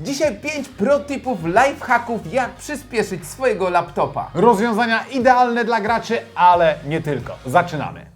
Dzisiaj 5 protipów, lifehacków, jak przyspieszyć swojego laptopa. Rozwiązania idealne dla graczy, ale nie tylko. Zaczynamy.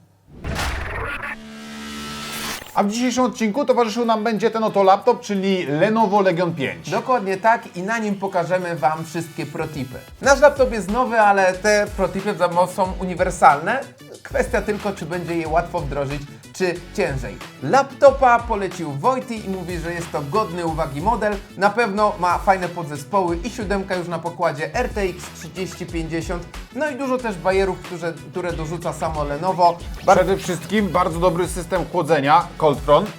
A w dzisiejszym odcinku towarzyszył nam będzie ten oto laptop, czyli Lenovo Legion 5. Dokładnie tak i na nim pokażemy Wam wszystkie protipy. Nasz laptop jest nowy, ale te protipy są uniwersalne. Kwestia tylko, czy będzie je łatwo wdrożyć, czy ciężej. Laptopa polecił Wojty i mówi, że jest to godny uwagi model. Na pewno ma fajne podzespoły i siódemka już na pokładzie RTX 3050. No i dużo też bajerów, które, które dorzuca samo Lenovo. Bar- Przede wszystkim bardzo dobry system chłodzenia, Cold Front.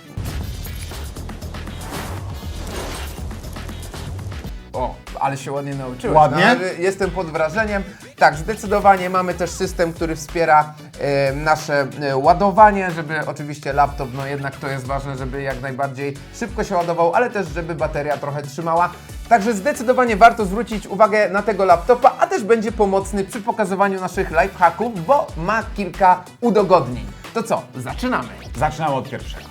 O, ale się ładnie nauczyłeś. Ładnie? No, jestem pod wrażeniem. Tak, zdecydowanie mamy też system, który wspiera e, nasze e, ładowanie, żeby oczywiście laptop, no jednak to jest ważne, żeby jak najbardziej szybko się ładował, ale też żeby bateria trochę trzymała. Także zdecydowanie warto zwrócić uwagę na tego laptopa, a też będzie pomocny przy pokazywaniu naszych lifehacków, bo ma kilka udogodnień. To co, zaczynamy. Zaczynamy od pierwszego.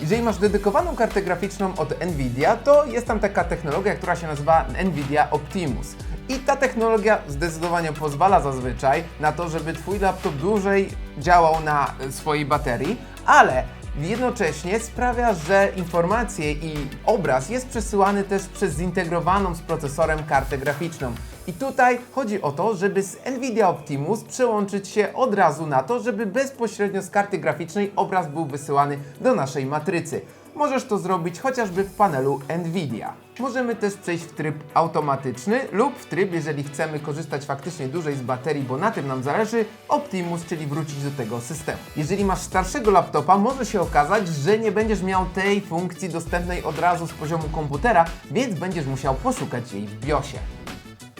Jeżeli masz dedykowaną kartę graficzną od Nvidia, to jest tam taka technologia, która się nazywa Nvidia Optimus. I ta technologia zdecydowanie pozwala zazwyczaj na to, żeby Twój laptop dłużej działał na swojej baterii, ale jednocześnie sprawia, że informacje i obraz jest przesyłany też przez zintegrowaną z procesorem kartę graficzną. I tutaj chodzi o to, żeby z Nvidia Optimus przełączyć się od razu na to, żeby bezpośrednio z karty graficznej obraz był wysyłany do naszej matrycy. Możesz to zrobić chociażby w panelu Nvidia. Możemy też przejść w tryb automatyczny lub w tryb, jeżeli chcemy korzystać faktycznie dłużej z baterii, bo na tym nam zależy, Optimus, czyli wrócić do tego systemu. Jeżeli masz starszego laptopa, może się okazać, że nie będziesz miał tej funkcji dostępnej od razu z poziomu komputera, więc będziesz musiał poszukać jej w BIOSie.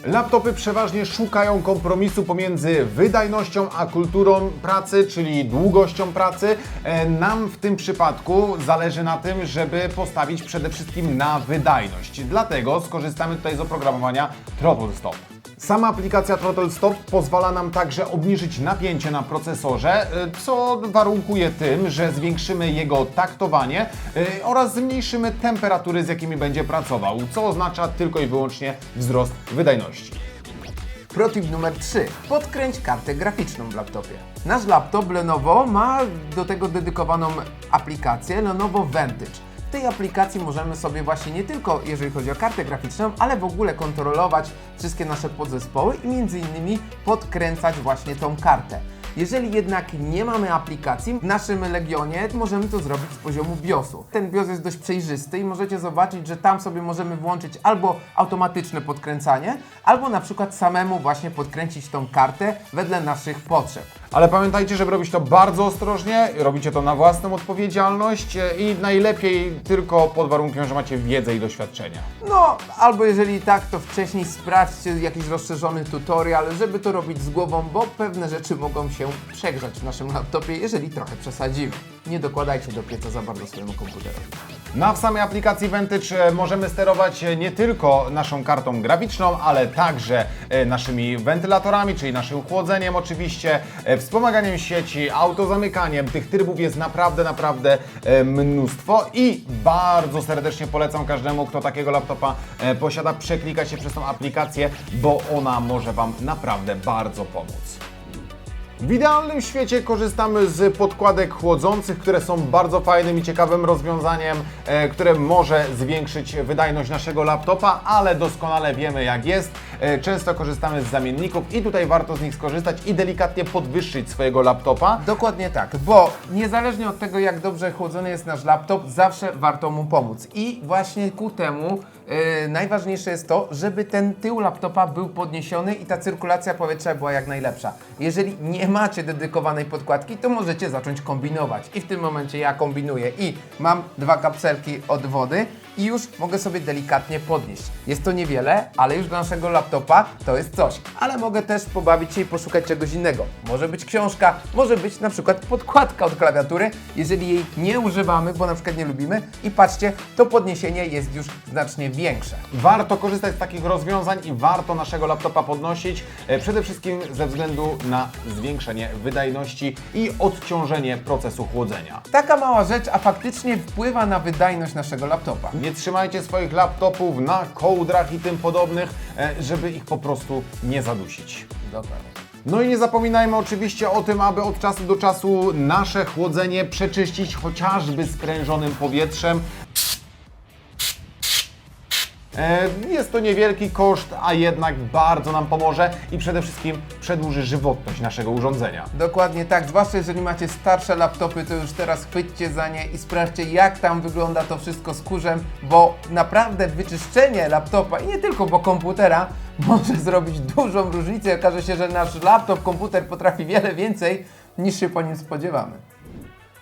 Laptopy przeważnie szukają kompromisu pomiędzy wydajnością a kulturą pracy, czyli długością pracy. E, Nam w tym przypadku zależy na tym, żeby postawić przede wszystkim na wydajność. Dlatego skorzystamy tutaj z oprogramowania Throttle Stop. Sama aplikacja Throttle Stop pozwala nam także obniżyć napięcie na procesorze, e, co warunkuje tym, że zwiększymy jego taktowanie e, oraz zmniejszymy temperatury, z jakimi będzie pracował, co oznacza tylko i wyłącznie wzrost wydajności. Protip numer 3. Podkręć kartę graficzną w laptopie. Nasz laptop Lenovo ma do tego dedykowaną aplikację Lenovo Vantage. W tej aplikacji możemy sobie właśnie nie tylko jeżeli chodzi o kartę graficzną, ale w ogóle kontrolować wszystkie nasze podzespoły i między innymi podkręcać właśnie tą kartę. Jeżeli jednak nie mamy aplikacji, w naszym Legionie możemy to zrobić z poziomu BIOSu. Ten BIOS jest dość przejrzysty i możecie zobaczyć, że tam sobie możemy włączyć albo automatyczne podkręcanie, albo na przykład samemu właśnie podkręcić tą kartę wedle naszych potrzeb. Ale pamiętajcie, żeby robić to bardzo ostrożnie, robicie to na własną odpowiedzialność e, i najlepiej tylko pod warunkiem, że macie wiedzę i doświadczenia. No, albo jeżeli tak, to wcześniej sprawdźcie jakiś rozszerzony tutorial, żeby to robić z głową, bo pewne rzeczy mogą się przegrzać w naszym laptopie, jeżeli trochę przesadzimy. Nie dokładajcie do pieca za bardzo swojemu komputerowi. Na w samej aplikacji Vantage e, możemy sterować e, nie tylko naszą kartą graficzną, ale także e, naszymi wentylatorami, czyli naszym chłodzeniem oczywiście, wspomaganiem sieci, autozamykaniem. Tych trybów jest naprawdę, naprawdę mnóstwo i bardzo serdecznie polecam każdemu, kto takiego laptopa posiada, przeklikać się przez tą aplikację, bo ona może Wam naprawdę bardzo pomóc. W idealnym świecie korzystamy z podkładek chłodzących, które są bardzo fajnym i ciekawym rozwiązaniem, e, które może zwiększyć wydajność naszego laptopa, ale doskonale wiemy jak jest. E, często korzystamy z zamienników i tutaj warto z nich skorzystać i delikatnie podwyższyć swojego laptopa. Dokładnie tak, bo niezależnie od tego, jak dobrze chłodzony jest nasz laptop, zawsze warto mu pomóc. I właśnie ku temu yy, najważniejsze jest to, żeby ten tył laptopa był podniesiony i ta cyrkulacja powietrza była jak najlepsza. Jeżeli nie macie dedykowanej podkładki, to możecie zacząć kombinować. I w tym momencie ja kombinuję i mam dwa kapselki od wody i już mogę sobie delikatnie podnieść. Jest to niewiele, ale już dla naszego laptopa to jest coś. Ale mogę też pobawić się i poszukać czegoś innego. Może być książka, może być na przykład podkładka od klawiatury, jeżeli jej nie używamy, bo na przykład nie lubimy. I patrzcie, to podniesienie jest już znacznie większe. Warto korzystać z takich rozwiązań i warto naszego laptopa podnosić, e, przede wszystkim ze względu na zwiększenie wydajności i odciążenie procesu chłodzenia. Taka mała rzecz, a faktycznie wpływa na wydajność naszego laptopa. Nie trzymajcie swoich laptopów na kołdrach i tym podobnych, e, żeby ich po prostu nie zadusić. Dokładnie. No i nie zapominajmy oczywiście o tym, aby od czasu do czasu nasze chłodzenie przeczyścić chociażby sprężonym powietrzem. E, Jest to niewielki koszt, a jednak bardzo nam pomoże i przede wszystkim przedłuży żywotność naszego urządzenia. Dokładnie tak, zwłaszcza jeżeli macie starsze laptopy, to już teraz chwyćcie za nie i sprawdźcie jak tam wygląda to wszystko z kurzem, bo naprawdę wyczyszczenie laptopa i nie tylko, bo komputera może zrobić dużą różnicę. Okaże się, że nasz laptop, komputer potrafi wiele więcej niż się po nim spodziewamy.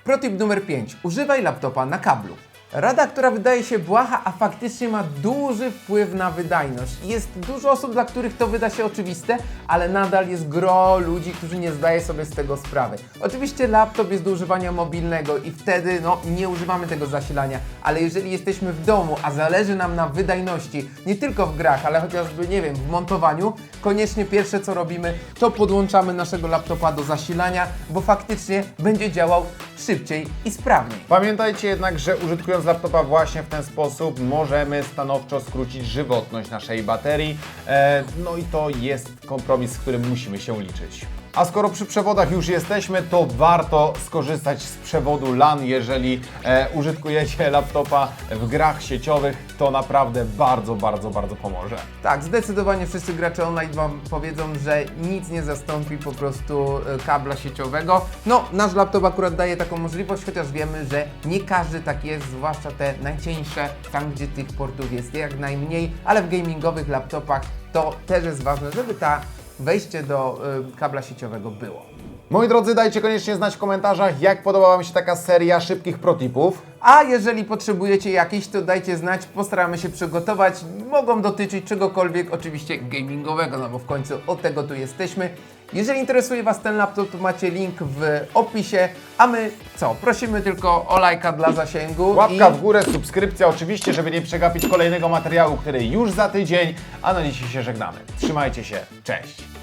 Protip numer 5. Używaj laptopa na kablu. Rada, która wydaje się błaha, a faktycznie ma duży wpływ na wydajność. Jest dużo osób, dla których to wyda się oczywiste, ale nadal jest gro ludzi, którzy nie zdaje sobie z tego sprawy. Oczywiście laptop jest do używania mobilnego i wtedy no, nie używamy tego zasilania, ale jeżeli jesteśmy w domu, a zależy nam na wydajności, nie tylko w grach, ale chociażby, nie wiem, w montowaniu, koniecznie pierwsze co robimy, to podłączamy naszego laptopa do zasilania, bo faktycznie będzie działał szybciej i sprawniej. Pamiętajcie jednak, że użytkując laptopa właśnie w ten sposób możemy stanowczo skrócić żywotność naszej baterii. E, no i to jest kompromis, z którym musimy się liczyć. A skoro przy przewodach już jesteśmy, to warto skorzystać z przewodu LAN, jeżeli e, użytkujecie laptopa w grach sieciowych. To naprawdę bardzo, bardzo, bardzo pomoże. Tak, zdecydowanie wszyscy gracze online Wam powiedzą, że nic nie zastąpi po prostu e, kabla sieciowego. No, nasz laptop akurat daje taką możliwość, chociaż wiemy, że nie każdy tak jest, zwłaszcza te najcieńsze, tam gdzie tych portów jest jak najmniej, ale w gamingowych laptopach to też jest ważne, żeby ta wejście do e, kabla sieciowego było. Moi drodzy, dajcie koniecznie znać w komentarzach, jak podobała Wam się taka seria szybkich protipów. A jeżeli potrzebujecie jakichś, to dajcie znać, postaramy się przygotować. Mogą dotyczyć czegokolwiek, oczywiście gamingowego, no bo w końcu od tego tu jesteśmy. Jeżeli interesuje Was ten laptop, to macie link w opisie, a my co? Prosimy tylko o lajka dla zasięgu. Łapka i... w górę, subskrypcja oczywiście, żeby nie przegapić kolejnego materiału, który już za tydzień, a na dzisiaj się żegnamy. Trzymajcie się, cześć!